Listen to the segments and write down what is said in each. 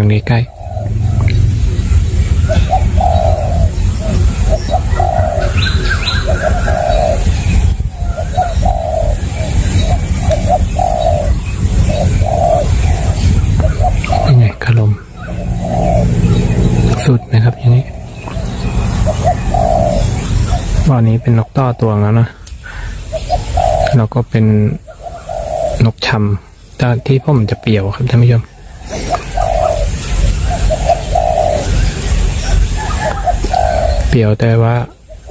กันใกล้ยังไงคารมสุดนะครับอย่างนี้วันนี้เป็นนกต้อตัวแล้วนะแล้วก็เป็นนกชำแต่ที่ผมจะเปรียวครับท่านผู้ชม เปรียวแต่ว่า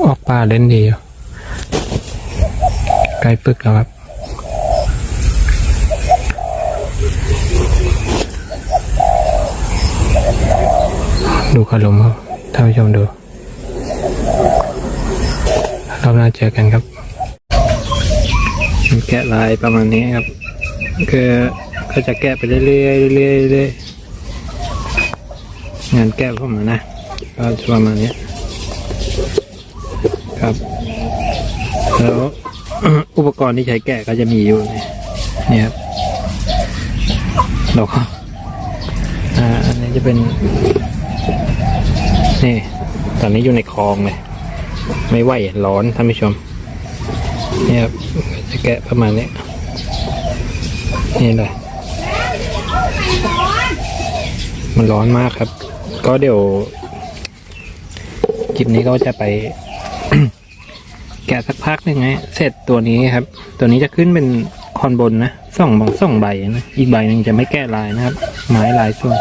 ออกป่าเล่นดียวใกล้ฝึกแล้วครับ ดูขลุมครับท่านผู้ชมดูรอบหน้าเจอกันครับแกะลายประมาณนี้ครับ คือก็จะแกะไปเรื่อยๆเรื่อยๆงานแกะผมนะก็จะประมาณนี้ครับ แล้ว อุปกรณ์ที่ใช้แกะก็จะมีอยู่นี่นี่ครับแล้วก็อ่าอันนี้จะเป็น นี่ ตอนนี้อยู่ในคลองเลย ไม่ไหวร้อนท่านผู้ชมเนี่ยครับจะแกะประมาณนี้นี่เลยมันร้อนมากครับ ก็เดี๋ยวคลิปนี้ก็จะไป แกะสักพักหนึ่งไงเสร็จตัวนี้ครับ ตัวนี้จะขึ้นเป็นคอนบนนะสองบางสองใบนะอีกใบหนึ่งจะไม่แกะลายนะครับ ไม้ลายสวย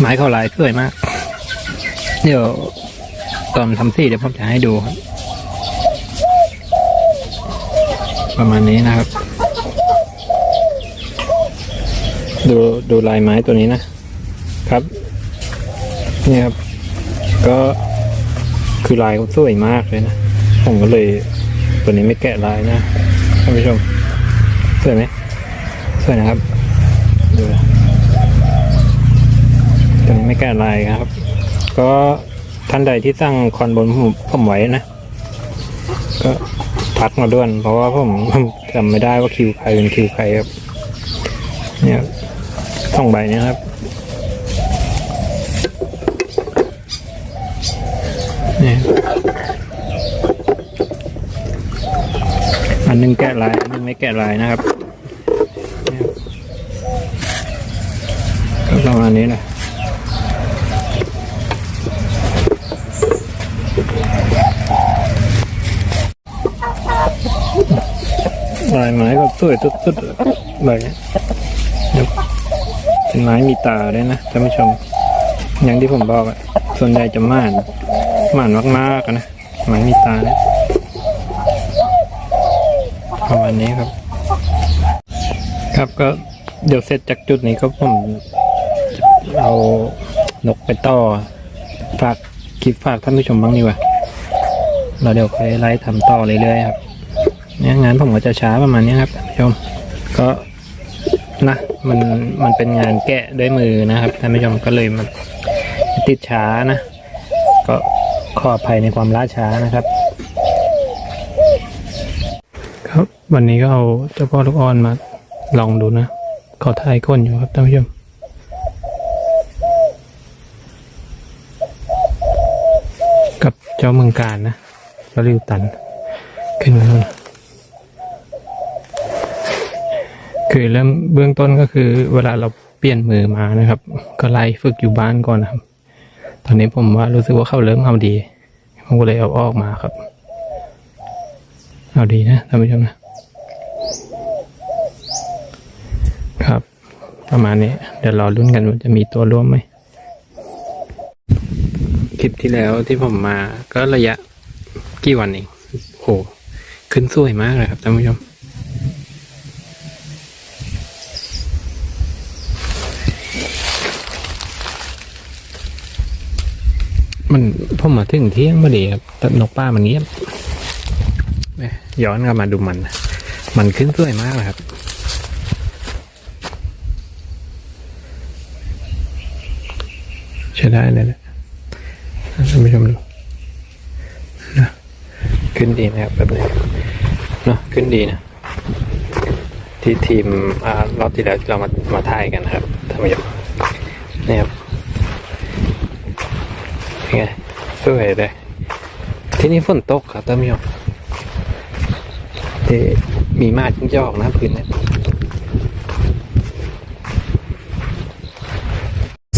ไม้เขาลายสวยมาก เดี๋ยวตอนทำสีเดี๋ยวผมจะให้ดูครับ ประมาณนี้นะครับ ดูดูลายไม้ตัวนี้นะครับ นี่ครับ ก็ คือลายเขาสวยมากเลยนะ ผมก็เลยตัวนี้ไม่แกะลายนะท่านผู้ชมสวยไหมสวยนะครับดูตัวนี้ไม่แกะลายครับ ก็ท่านใดที่ตั้งคอนบนผมผมไว้นะ ก็ทักมาด้วน เพราะว่าผมจำไม่ได้ว่าคิวใครเป็นคิวใครครับ เนี่ยสองใบนี้ครับ นี่ยอันหนึงแกะลาย อันนึงไม่แกะลายนะครับก็ประมาณนี้แหละลายไม้ก็สวยสุดๆใบเนี้ยเดี๋ยวเป็นไม้มีตาด้วยนะท่านผู้ชม อย่างที่ผมบอกอะส่วนใหญ่จะม่าน ม่านมากๆอะนะไม้มีตาเนี่ยประมาณนี้ครับ ครับก็เดี๋ยวเสร็จจากจุดนี้ก็ผมเอานกไปต่อ ฝากคลิปฝากท่านผู้ชมบ้างดีกว่า เราเดี๋ยวค่อยไล่ทำต่อเรื่อยๆครับเนี่ยงานผมก็จะช้าประมาณนี้ครับท่านผู้ชม ก็นะมันมันเป็นงานแกะด้วยมือนะครับท่านผู้ชมก็เลยมันติดช้านะ ก็ ขออภัยในความล่าช้านะครับ ครับวันนี้ก็เอาเจ้าพ่อลูกอ่อนมาลองดูนะ ขอถ่ายก้นอยู่ครับท่านผู้ชมกับเจ้าเมืองการนะ เจ้าลิวตัน ขึ้นมาแล้วนะคือเริ่มเบื้องต้นก็คือเวลาเราเปลี่ยนมือมานะครับ ก็ไล่ฝึกอยู่บ้านก่อนนะครับ ตอนนี้ผมว่ารู้สึกว่าเข้าเริ่มเอาดี ผมก็เลยเอาออกมาครับ เอาดีนะท่านผู้ชมนะ ครับ ประมาณนี้ เดี๋ยวรอรุ่นกันว่าจะมีตัวร่วมไหม คลิปที่แล้วที่ผมมาก็ระยะกี่วันเองโหขึ้นสวยมากเลยครับท่านผู้ชม มันผมมาถึงเที่ยงพอดีครับแต่นกป้ามันเงียบย้อนกลับมาดูมัน มันขึ้นสวยมากเลยครับ ใช้ได้เลยแหละท่านผู้ชมดูนะขึ้นดีนะครับแบบนี้เนาะขึ้นดีนะที่ทีมอ่ารอบที่แล้วที่เรามามาถ่ายกันนะครับท่านผู้ชมนี่ครับ ไงสวยเลยที่นี่ฝนตกครับท่านผู้ชมที่มีมาจิ้งจอกนะพื้นเนี่ย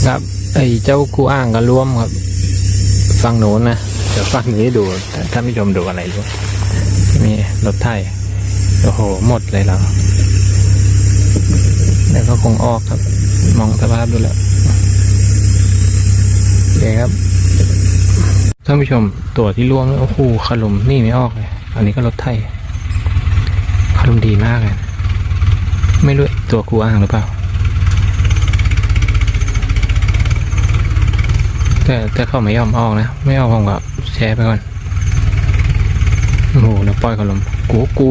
ครับไอ้เจ้ากูอ่างก็ร่วมครับฝั่งโน้นนะเดี๋ยวฝั่งนี้ดูท่านผู้ชมดูอะไรรู้มีรถไถโอ้โห หมดเลยแล้วแล้วก็คงออกครับ มองสภาพดูแล้วโอเคครับ ท่านผู้ชมตัวที่ร่วมโอ้โหขลุมนี่ไม่ออกเลย อันนี้ก็รถไถขลุมดีมากเลยไม่รู้ตัวกูอ่างหรือเปล่า แต่แต่เขาไม่ยอมออกนะ ไม่ออกผมก็แชร์ไปก่อนโอ้โหนะปล่อยขาลมกูกู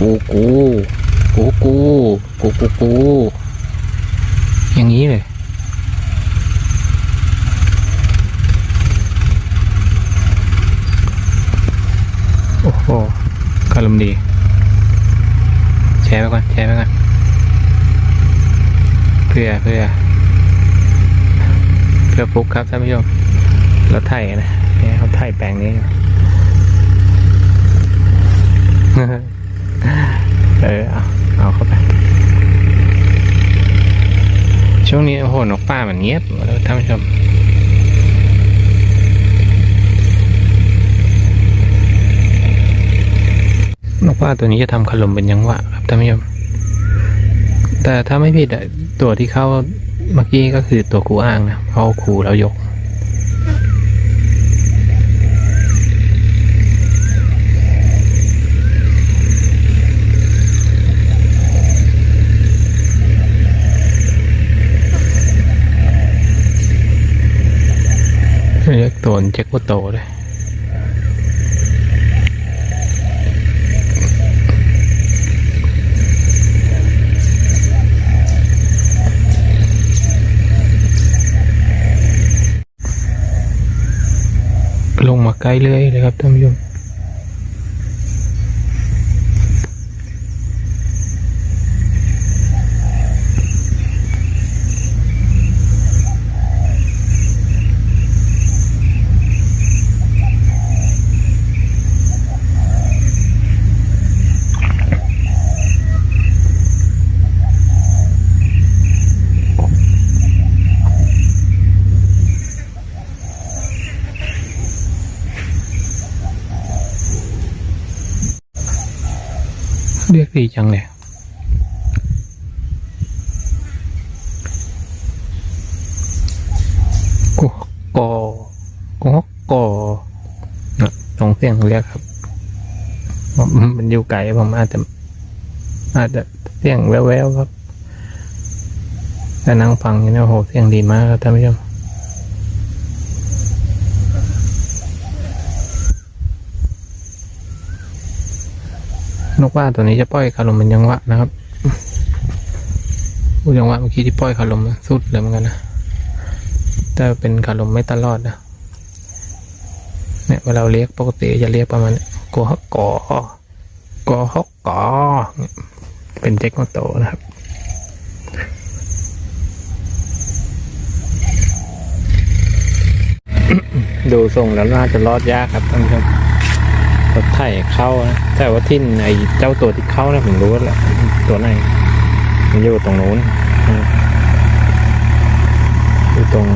กูกูกูกูกูกูกูอย่างนี้เลย โอ้คารมดี แชร์ไปก่อน แชร์ไปก่อน เพื่อเพื่อ เพื่อฟุกครับท่านผู้ชมรถไถนะเนี่ยเขาไถแปลงนี้เออเอาเอาเข้าไป ช่วงนี้โอ้โหนกป่ามันเงียบเลยท่านผู้ชม นกป่าตัวนี้จะทำขลมเป็นยังหวะครับท่านผู้ชมแต่ถ้าไม่ผิดตัวที่เข้าเมื่อกี้ก็คือตัวคูอ้างนะเขาครูแล้วยกเรียกตัวเจ็กว่าโตเลย ไกลเลยนะครับท่านผู้ชม ดีจังเลยกูกอกอกอนะสองเสียงเรียกครับ มันอยู่ไกลผมอาจจะอาจจะเสียงแววๆครับแต่นั่งฟังอยู่เนี่ยโอ้โหเสียงดีมากครับท่านผู้ชม นกว่าตัวนี้จะปล่อยคารมเป็นยังวะนะครับพูดยังวะเมื่อกี้ที่ปล่อยคารมสุดเลยเหมือนกันนะแต่เป็นคารมไม่ตลอดนะเนี่ยเวลาเรียกปกติจะเรียกประมาณกอฮกกอกอฮกกอเนี่ยเป็นเจ็กโมโตนะครับดูทรงแล้วน่าจะรอดยากครับท่านผู้ชม รถไถเข้านะแต่ว่าที่ไอ้เจ้าตัวที่เข้าเนี่ยผมรู้แล้วตัวไหนมันอยู่ตรงนู้นอยู่ตรง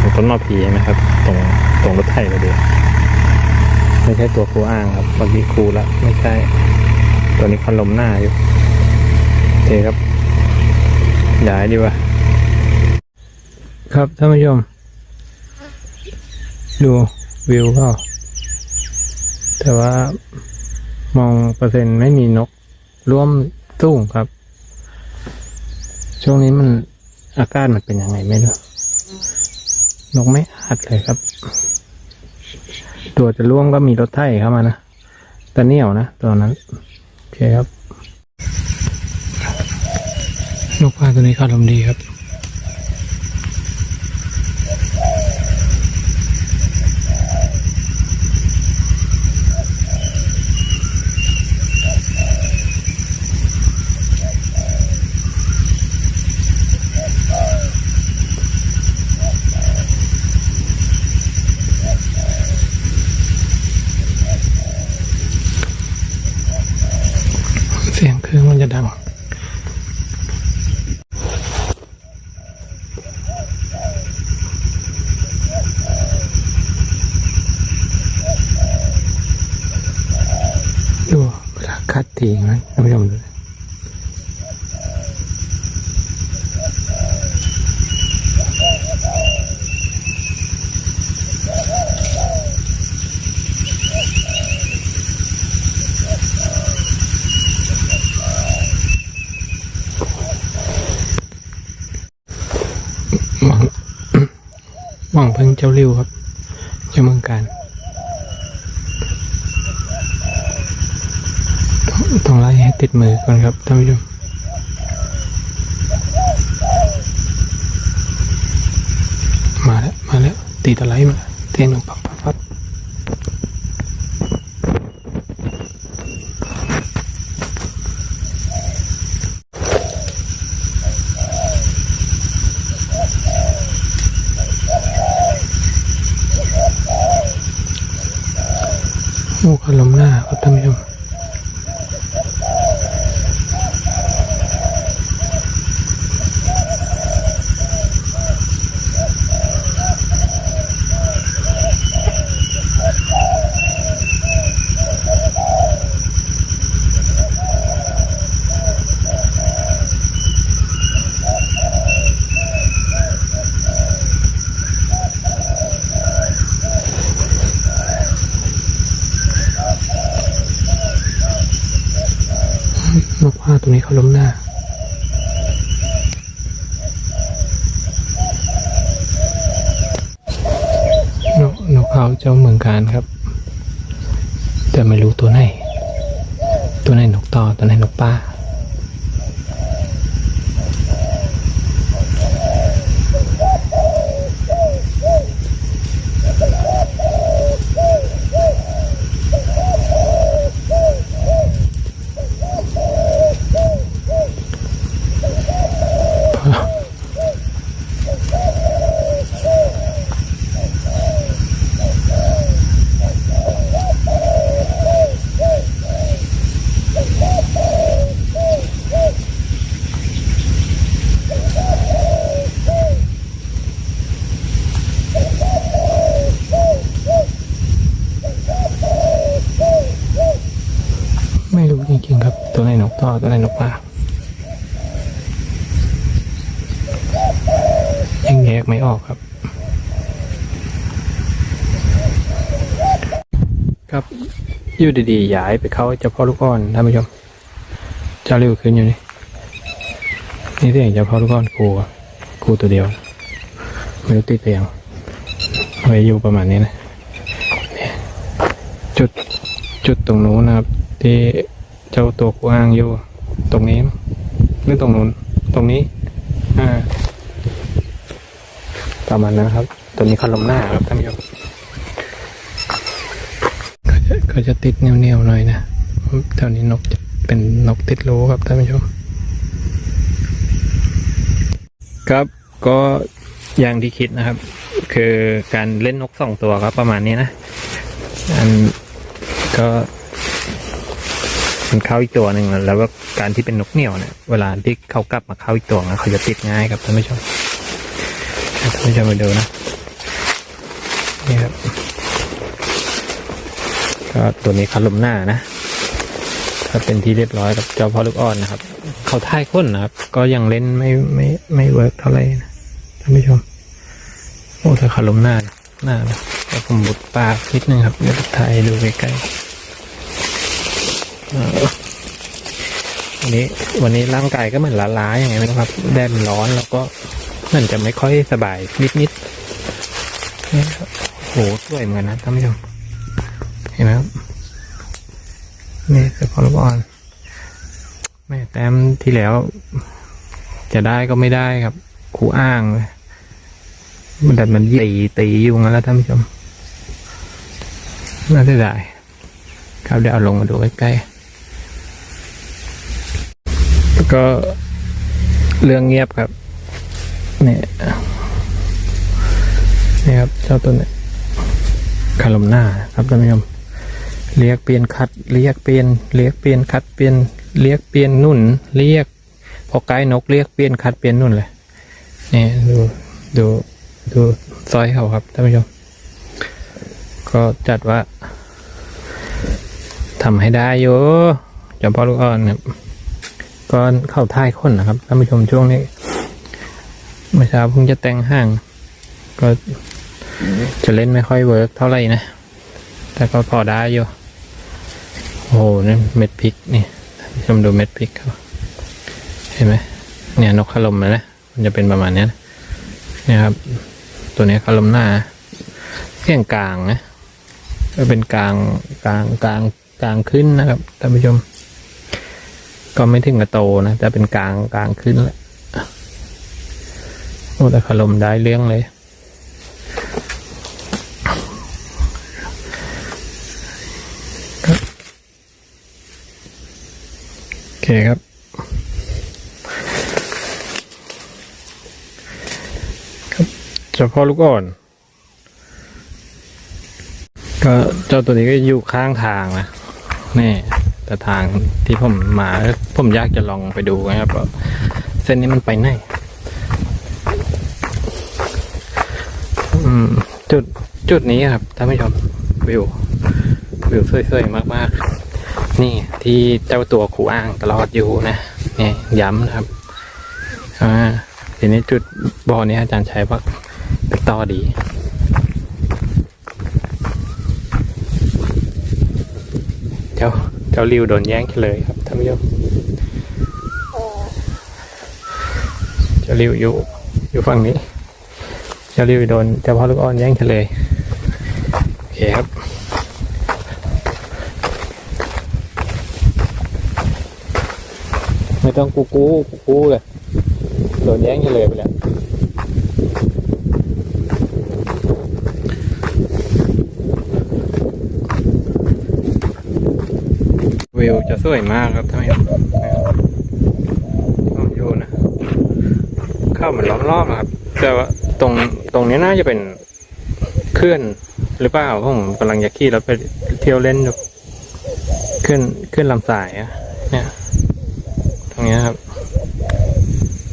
ตรงต้นมะพีนะครับ ตรงตรงรถไถพอดียวไม่ใช่ตัวครูอ้างครับเมื่อกี้ครูล้วไม่ใช่ ตัวนี้คันลมหน้าอยู่โอเคครับย้ายดีกว่าครับท่านผู้ชมดูวิวเปล่า แต่ว่ามองเปอร์เซ็นต์ไม่มีนกร่วมสูงครับ ช่วงนี้มันอากาศมันเป็นยังไงไม่รู้นกไม่อัดเลยครับ ตัวจะร่วงก็มีรถไถเข้ามานะแต่เหนียวนะตัวนั้นโอเคครับนกพาตัวนี้เขาลมดีครับ จะดัง ดูเว ทีนะท่านผู้ชมดูหวังหวังพึ่งเจ้าริ้วครับเจ้าเมืองการ ต้องไล่ให้ติดมือก่อนครับท่านผู้ชมมาแล้วมาแล้วติดอะไรมาเตียงหนึ่งปับปับปับโอ้ขลมหน้าครับท่านผู้ชม นกว่าตัวนี้เขาล้มหน้า นกนกเขาเจ้าเมืองการครับ แต่ไม่รู้ตัวไหน ตัวไหนนกต่อ ตัวไหนนกป้า ไม่รู้จริงๆครับ ตัวไหนนกต่อ ตัวไหนนกป้า ยังแยกไม่ออกครับ ครับ อยู่ดีๆย้ายไปเข้าเจ้าพ่อลูกอ่อนท่านผู้ชมเจ้าเร็วขึ้นอยู่นี่นี่เสียงเจ้าพ่อลูกอ่อนครูครูตัวเดียวไม่รู้ติดไปยังไว้อยู่ประมาณนี้นะจุดจุดตรงนู้นนะครับ ที่เจ้าตัวกว้างอยู่ ตรงนี้หรือตรงนู้นตรงนี้อ่าประมาณนั้นครับ ตัวนี้เขาลมหน้าครับท่านผู้ชม ก็จะติดเนียวๆหน่อยนะแถวนี้นกจะเป็นนกติดรูครับท่านผู้ชม ครับก็อย่างที่คิดนะครับ คือการเล่นนกสองตัวครับประมาณนี้นะ อันก็มันเข้าอีกตัวหนึ่งแล้วก็การที่เป็นนกเหนี่ยวเนี่ยเวลาที่เขากลับมาเข้าอีกตัวนะเขาจะติดง่ายครับท่านผู้ชมท่านผู้ชมมาดูนะนี่ครับ ก็ตัวนี้คันลมหน้านะถ้าเป็นที่เรียบร้อยกับเจ้าพ่อลูกอ่อนนะครับ เขาท่ายก้นนะครับ ก็ยังเล่นไม่ไม่ไม่เวิร์กเท่าไหร่นะท่านผู้ชมโอ้แต่คันลมหน้าหน้านะแต่ผมบุดปากนิดนึงครับเดี๋ยวถ่ายดูใกล้ๆวันนี้วันนี้ร่างกายก็เหมือนล้าๆอย่างไงไม่รู้ครับ แดดร้อนแล้วก็มันจะไม่ค่อยสบายนิดๆนี่โหสวยเหมือนกันนะท่านผู้ชม ห็นไหมครับนี่คือพอลบออนแม่แต้มที่แล้ว จะได้ก็ไม่ได้ครับครูอ้างเลยมันดัดมันตีตีอยู่งั้นแล้วท่านผู้ชมน่าจะได้ ครับเดี๋ยวเอาลงมาดูใกล้ๆแล้วก็เรื่องเงียบครับเนี่ยนี่ครับเจ้าตัวเนี้คาลมหน้าครับท่านผู้ชม เรียกเปลี่ยนคัด เรียกเปลี่ยนเรียกเปลี่ยนคัดเปลี่ยนเรียกเปลี่ยนนุ่น เรียก พอไกด์นกเรียกเปลี่ยนคัดเปลี่ยนนุ่นเลยนี่ดูดูดูซอยเขาครับท่านผู้ชม ก็จัดว่าทำให้ได้อยู่จำพ่อลูกอ่อนครับก็เข้าท่ายคนนะครับท่านผู้ชมช่วงนี้เมื่อเช้าเพิ่งจะแต่งห้าง ก็จะเล่นไม่ค่อยเวิร์กเท่าไหร่นะ แต่ก็พอได้อยู่ โอ้โหนี่เม็ดพริกนี่ผชมดูเม็ดพริกเขาเห็นไหมเนี่ยนกขลมนะมันจะเป็นประมาณนี้นะนี่ครับ ตัวนี้ขลมหน้าเสียงกลางนะก็เป็นกลางกลางกลางกลางขึ้นนะครับท่านผู้ชม ก็ไม่ถึงกับโตนะแต่เป็นกลางกลางขึ้นแหละโอ้แต่ขลมได้เรื่องเลย เคครับ ครับเฉพาะลูกอ่อน ก็เจ้าตัวนี้ก็อยู่ข้างทางนะนี่แต่ทางที่ผมมาผมอยากจะลองไปดูนะครับว่าเส้นนี้มันไปไหนอืมจุดจุดนี้ครับท่านผู้ชมวิววิวสวยๆมากๆ นี่ที่เจ้าตัวขู่อ้างตลอดอยู่นะนี่ย้ำนะครับอ่าทีนี้จุดบ่อนี้อาจารย์ใช้ว่าเป็นต่อดีเจ้าเจ้าริวโดนแย่งเลยครับท่านผู้ชมเจ้าริวอยู่อยู่ฝั่งนี้ เจ้าริวโดนเจ้าพ่อลูกอ่อนแย่งเลยโอเคครับ ไม่ต้องกูกูกูกูเลยโดนแย่งเลยไปแล้ววิวจะสวยมากครับท่านผู้ชมผมอยู่นะ เข้ามันล้อมรอบครับ แต่ว่าตรงตรงนี้น่าจะเป็นเคลื่อนหรือเปล่าผมกำลังจะขี่แล้วไปเที่ยวเล่นอยู่ขึ้นขึ้นลำสายอะ เนี่ยตรงเนี้ยครับ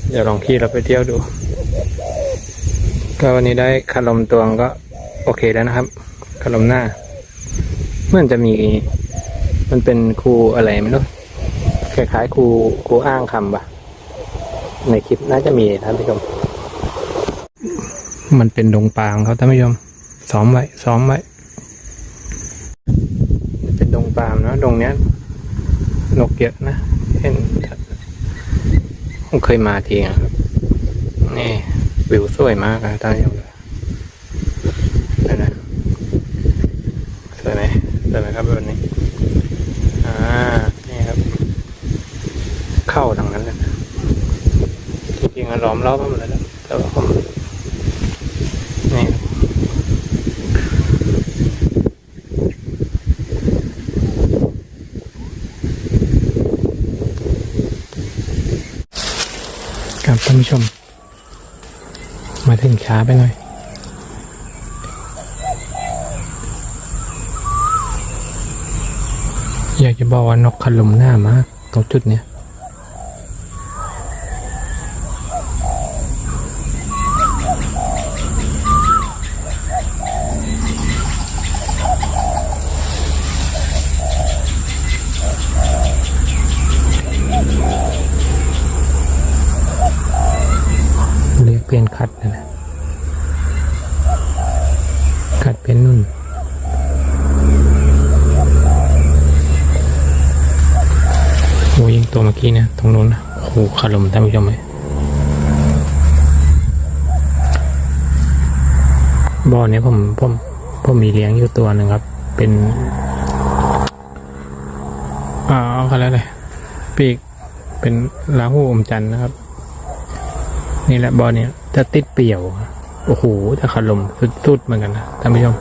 เดี๋ยวลองขี่แล้วไปเที่ยวดู ก็วันนี้ได้คารมตวงก็โอเคแล้วนะครับคารมหน้าเหมื่อนจะมี มันเป็นครูอะไรไม่รู้คล้ายๆครูครูอ้างคำปะในคลิปน่าจะมีท่านผู้ชม มันเป็นดงปางเขาท่านผู้ชมซ้อมไว้ซ้อมไว้เป็นดงปาล์มนะดงเนี้ยนกเยอะนะ ผมเคยมาทีนะครับ นี่วิวสวยมากอะตอนนี้นั่นนะสวยไหมสวยไหมครับแบบนี้ อ่า นี่ครับ เข้าทางนั้นเลยจริงๆอะล้อมรอบหมดแล้วแต่ว่าผมนี่ครับท่าน ผู้ชม มาถึงช้าไปหน่อย อยากจะบอกว่านกขลุมหน้ามากตรงจุดเนี้ยเรียกเปลี่ยนคัดนะนะคัดเป็นนุ่น โอ้ยิงตัวเมื่อกี้เนี่ยตรงนู้นนะโอ้โห คารมท่านผู้ชมไหมบ่อเนี้ยผมผมผมมีเลี้ยงอยู่ตัวหนึ่งครับ เป็นอ่าเอาเขาแล้วเลยปีกเป็นลาหูอมจันนะครับ นี่แหละบ่อเนี้ยจะติดเปี่ยวโอ้โหจะคารมสุดๆเหมือนกันนะท่านผู้ชม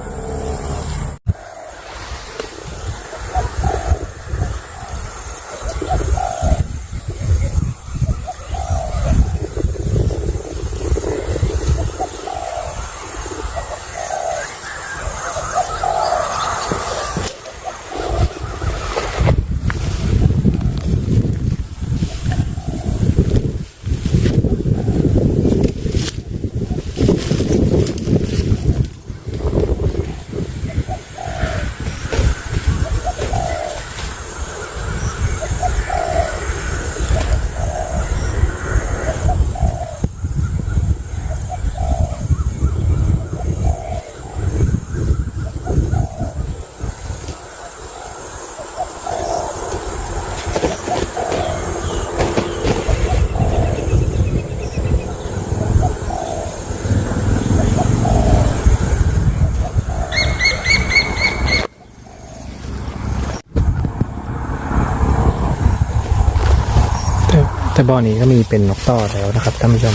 แต่บ่อนี้ก็มีเป็นนกต่อแล้วนะครับท่านผู้ชม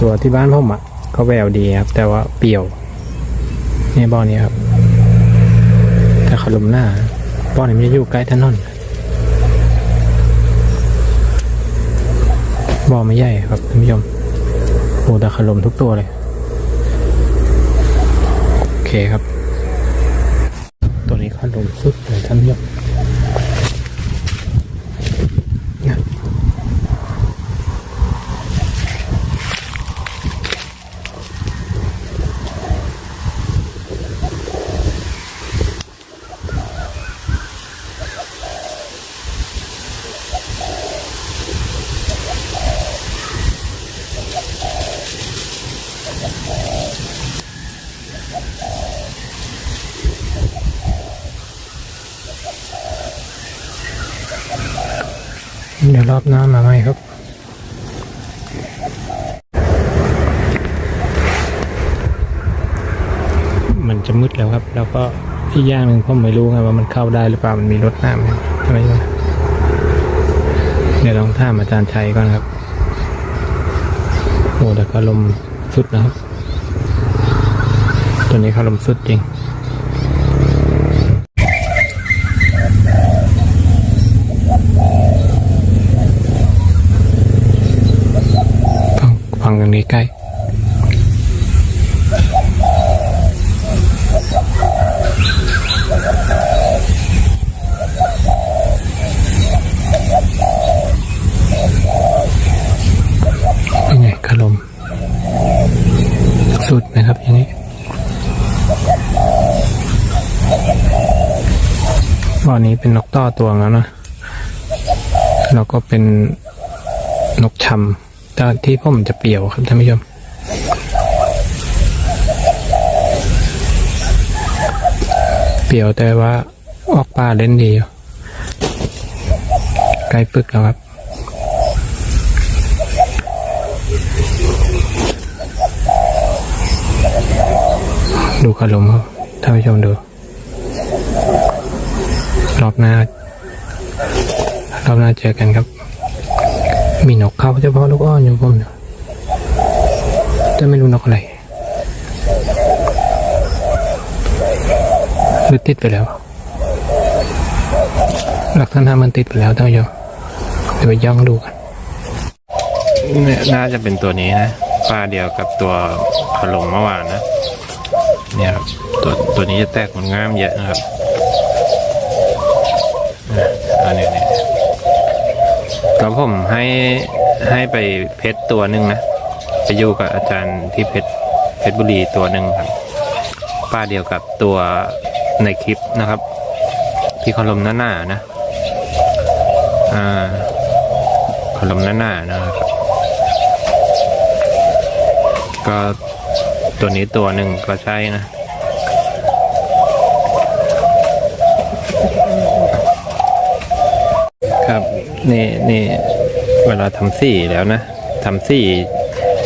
ตัวที่บ้านผมอะก็แววดีครับ แต่ว่าเปี่ยวเนี่ยบ่อนี้ครับ แต่เขาลมหน้าบ่อนี้ม่ได้อยู่ใกล้ถนนบ่อไม่ใหญ่ครับท่านผู้ชมโอ้แต่เขาลมทุกตัวเลยโอเคครับ ตัวนี้เขาลมสุดเลยท่านผู้ชม เดี๋ยวรอบหน้ามาใหม่ครับ มันจะมืดแล้วครับ แล้วก็อีกอย่างหนึ่งผมไม่รู้ไงว่ามันเข้าได้หรือเปล่ามันมีรถน้ำไหมอะไรอย่างเดี๋ยวลองถามอาจารย์ชัยก่อนครับโอ้แต่ก็ลมสุดนะครับ ตัวนี้เขาลมสุดจริงฟังกั นี้ใกล้เป็นไงคารมสุดนะครับอย่างนี้บ่อนี้เป็นนกต่อตัวแล้วนะ แล้วก็เป็นนกชำ แต่ที่ผมจะเปรียวครับท่านผู้ชมเปรียวแต่ว่าออกป่าเล่นดียวใกล้ปึกแล้วครับดูขลมครับท่านผู้ชมดู รอบหน้า รอบหน้าเจอกันครับ มีนกเขาเฉพาะลูกอ้อนอยู่ผมเนี่แต่ไม่รู้นกอะไรหรือติดไปแล้ว หลักษณะมันติดไปแล้วท่านผู้ชมเดี๋ยวไปย่องดูกันเนี่ยน่าจะเป็นตัวนี้นะปลาเดียวกับตัวขลงเมื่อวานนะ เนี่ยครับตัวตัวนี้จะแตกมันง่ามเยอะนะครับอะอันนี้เนี่ย ก็ผมให้ให้ไปเพชรตัวหนึ่งนะไปอยู่กับอาจารย์ที่เพชรเพชรบุรีตัวหนึ่งครับ ป้าเดียวกับตัวในคลิปนะครับพี่คอลมหน้าหน้านะ อ่าคอลมหน้าหน้านะครับ ก็ตัวนี้ตัวหนึ่งก็ใช่นะครับ นี่นี่เวลาทำสีแล้วนะทำสี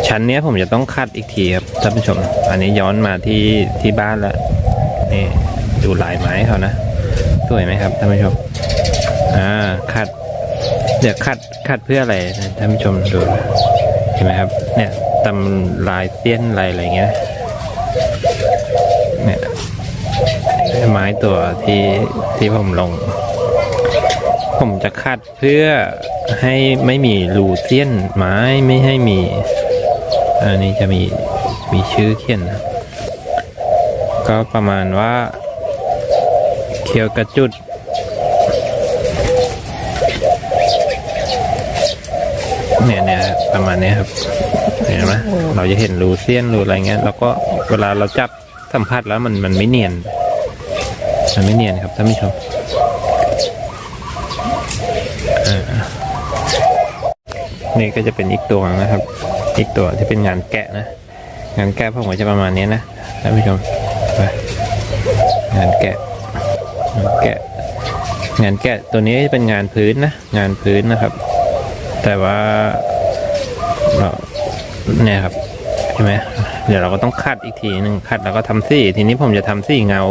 ชั้นเนี้ยผมจะต้องคัดอีกทีครับท่านผู้ชม อันนี้ย้อนมาที่ที่บ้านแล้วนี่ดูลายไม้เขานะสวยไหมครับท่านผู้ชมอ่าคัดเดี๋ยวคัดคัดเพื่ออะไรนะท่านผู้ชมดูเห็นไหมครับ เนี่ยตำลายเตี้ยนลายอะไรเงี้ยเนี่ยไม้ตัวที่ที่ผมลง ผมจะคัดเพื่อให้ไม่มีรูเสี้ยนไม้ไม่ให้มี อันนี้จะมีมีชื่อเขียนนะก็ประมาณว่าเคียวกระจุด เนี่ยเนี่ยประมาณนี้ครับเห็นไหมเราจะเห็นรูเซียนรูอะไรเงี้ยแล้วก็เวลาเราจับสัมผัสแล้วมันมันไม่เนียน มันไม่เนียนครับท่านผู้ชมอ่า นี่ก็จะเป็นอีกตัวนะครับ อีกตัวที่เป็นงานแกะนะ งานแกะผมก็จะประมาณนี้นะท่านผู้ชมไปงานแกะงานแกะ งานแกะตัวนี้จะเป็นงานพื้นนะ งานพื้นนะครับ แต่ว่าเนี่ยครับใช่ไหมเดี๋ยวเราก็ต้องคัดอีกทีหนึ่งคัดแล้วก็ทำสีทีนี้ผมจะทำสีเงา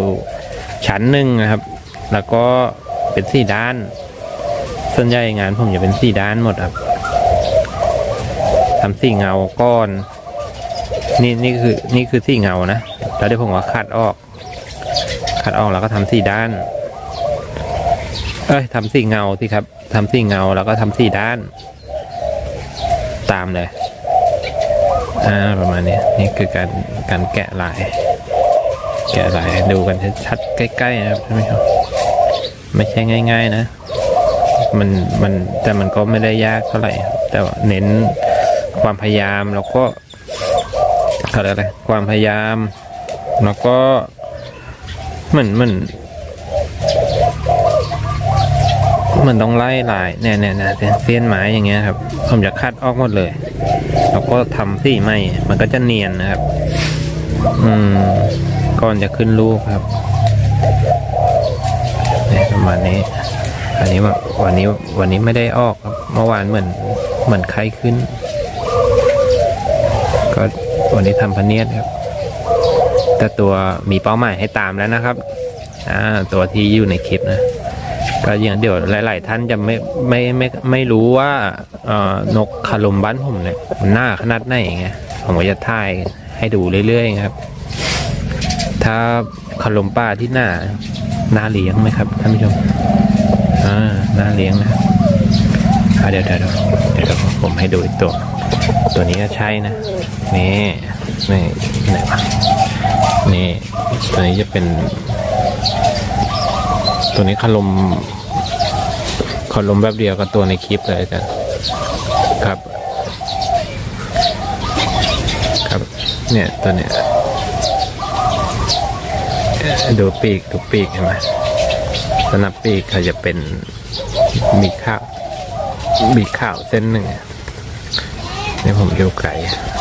ชั้นหนึ่งนะครับ แล้วก็เป็นสีด้านส่วนใหญ่งานผมจะเป็นสี่ด้านหมดครับ ทำสี่เงาก้อน นี่นี่คือนี่คือสี่เงานะแล้วเดี๋ยวผมก็คัดออก คัดออกแล้วก็ทำสี่ด้าน เอ้ยทำสี่เงาที่ครับทำสี่เงาแล้วก็ทำสี่ด้าน ตามเลยอ่าประมาณนี้นี่คือการการแกะลาย แกะลายดูกันชัดๆใกล้ๆนะครับท่านผู้ชมไม่ใช่ง่าย ๆ นะ มันมันแต่มันก็ไม่ได้ยากเท่าไหร่ แต่ว่าเน้น ความพยายามแล้วก็เขาเรียกอะไรความพยายาม แล้วก็เหมือนเหมือนเหมันต้องไล่ลายเนี่ยเนี่ยเนี่ยเสี้ยนไม้อย่างเงี้ยครับผมจะคัดออกหมดเลยแล้วก็ทำสีใหม่มันก็จะเนียนนะครับ อืมก่อนจะขึ้นรูปครับเนี่ยประมาณนี้ อันนี้แบบวันนี้วันนี้ไม่ได้ออกครับ เมื่อวานเหมือนเหมือนไข้ขึ้น ก็วันนี้ทำพเนียดครับแต่ตัวมีเป้าหมายให้ตามแล้วนะครับอ่าตัวที่อยู่ในคลิปนะก็อย่างเดี๋ยวหลาย ๆ ท่านจะไม่ไม่ไม่ไม่รู้ว่าเอ่อนกคารุมบ้านผมเนี่ยมันหน้าขนาดไหนไงผมก็จะถ่ายให้ดูเรื่อย ๆ ครับ ถ้าคารุมป้าที่หน้าหน้าเลี้ยงไหมครับท่านผู้ชมอ่าหน้าเลี้ยงนะเดี๋ยวเดี๋ยวเดี๋ยวเดี๋ยวผมให้ดูอีกตัว ตัวนี้ก็ใช่นะ นี่นี่ไหนวะนี่ตัวนี้จะเป็น ตัวนี้คารมคารมแบบเดียวกับตัวในคลิปเลยอาจ้ะครับ ครับ เนี่ยตัวเนี้ยดูปีกดูปีกเห็นไหมสนับปีกเขาจะเป็นมีข้าวมีข้าวเส้นหนึ่ง นี่ผมดูไก่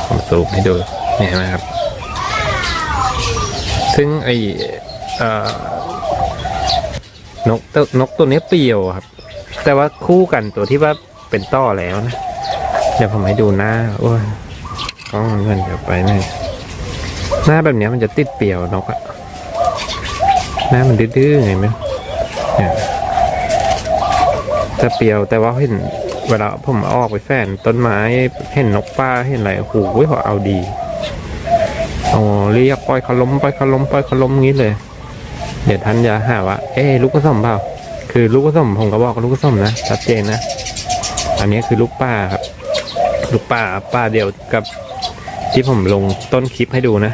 ผมซูมให้ดูนี่เห็นไหมครับ ซึ่งไอนกตัวนกตัวนี้เปรียวครับ แต่ว่าคู่กันตัวที่ว่าเป็นต้อแล้วนะ เดี๋ยวผมให้ดูหน้าโอ้ยกล้องมันมันเดี๋ยวไปหน่อยหน้าแบบนี้มันจะติดเปรียวนกอะหน้ามันดื้อๆไงไหมเนี่ยแต่เปรียวแต่ว่าเห็น เวลาผมเอาออกไปแฝนต้นไม้เห็นนกป้าเห็นอะไรโอ้โหเขาเอาดีอ๋อเรียกปล่อยเขาล้มปล่อยเขาล้มปล่อยเขาล้มงี้เลย เดี๋ยวท่านจะหาว่า เอ๊ลูกผสมเปล่าคือลูกผสมผมก็บอกลูกผสมนะชัดเจนนะอันนี้คือลูกป้าครับ ลูกป้าป้าเดียวกับที่ผมลงต้นคลิปให้ดูนะ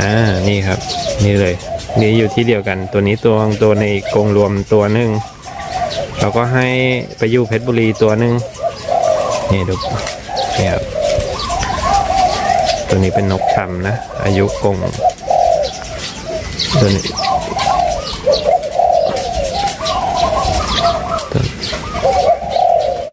อ่านี่ครับ นี่เลย นี่อยู่ที่เดียวกัน ตัวนี้ตัวตัวในกรงรวมตัวหนึ่ง เราก็ให้ไปอยู่เพชรบุรีตัวหนึ่งนี่ดูนี่ครับตัวนี้เป็นนกต่ำนะ อายุกงตัวนี้